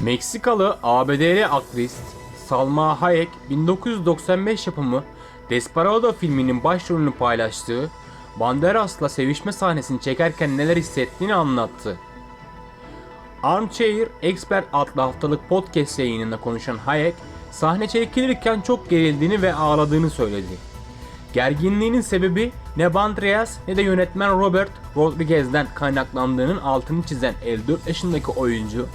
Meksikalı ABD'li aktris Salma Hayek 1995 yapımı Desperado filminin başrolünü paylaştığı Banderas'la sevişme sahnesini çekerken neler hissettiğini anlattı. Armchair Expert adlı haftalık podcast yayınında konuşan Hayek, sahne çekilirken çok gerildiğini ve ağladığını söyledi. Gerginliğinin sebebi ne Banderas ne de yönetmen Robert Rodriguez'den kaynaklandığının altını çizen 54 yaşındaki oyuncu,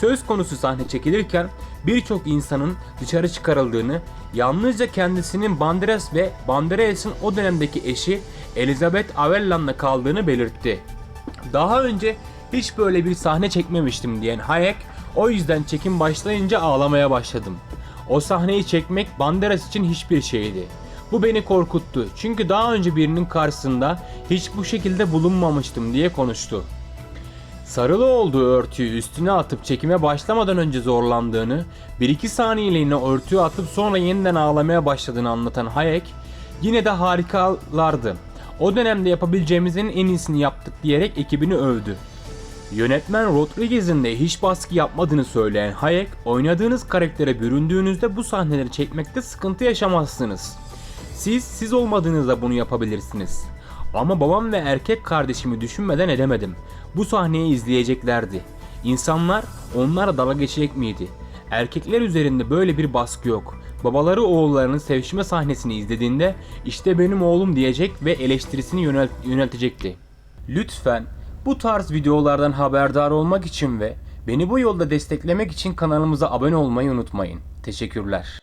söz konusu sahne çekilirken birçok insanın dışarı çıkarıldığını, yalnızca kendisinin Banderas ve Banderas'ın o dönemdeki eşi Elizabeth Avellan'la kaldığını belirtti. Daha önce hiç böyle bir sahne çekmemiştim diyen Hayek, o yüzden çekim başlayınca ağlamaya başladım. O sahneyi çekmek Banderas için hiçbir şeydi. Bu beni korkuttu çünkü daha önce birinin karşısında hiç bu şekilde bulunmamıştım diye konuştu. Sarılı olduğu örtüyü üstüne atıp çekime başlamadan önce zorlandığını, 1-2 saniyeliğine örtüyü atıp sonra yeniden ağlamaya başladığını anlatan Hayek, yine de harikalardı. O dönemde yapabileceğimizin en iyisini yaptık diyerek ekibini övdü. Yönetmen Rodriguez'in de hiç baskı yapmadığını söyleyen Hayek, oynadığınız karaktere büründüğünüzde bu sahneleri çekmekte sıkıntı yaşamazsınız. Siz siz olmadığınızda bunu yapabilirsiniz. Ama babam ve erkek kardeşimi düşünmeden edemedim. Bu sahneyi izleyeceklerdi. İnsanlar onlara dalga geçecek miydi? Erkekler üzerinde böyle bir baskı yok. Babaları oğullarının sevişme sahnesini izlediğinde işte benim oğlum diyecek ve eleştirisini yönelt yöneltecekti. Lütfen bu tarz videolardan haberdar olmak için ve beni bu yolda desteklemek için kanalımıza abone olmayı unutmayın. Teşekkürler.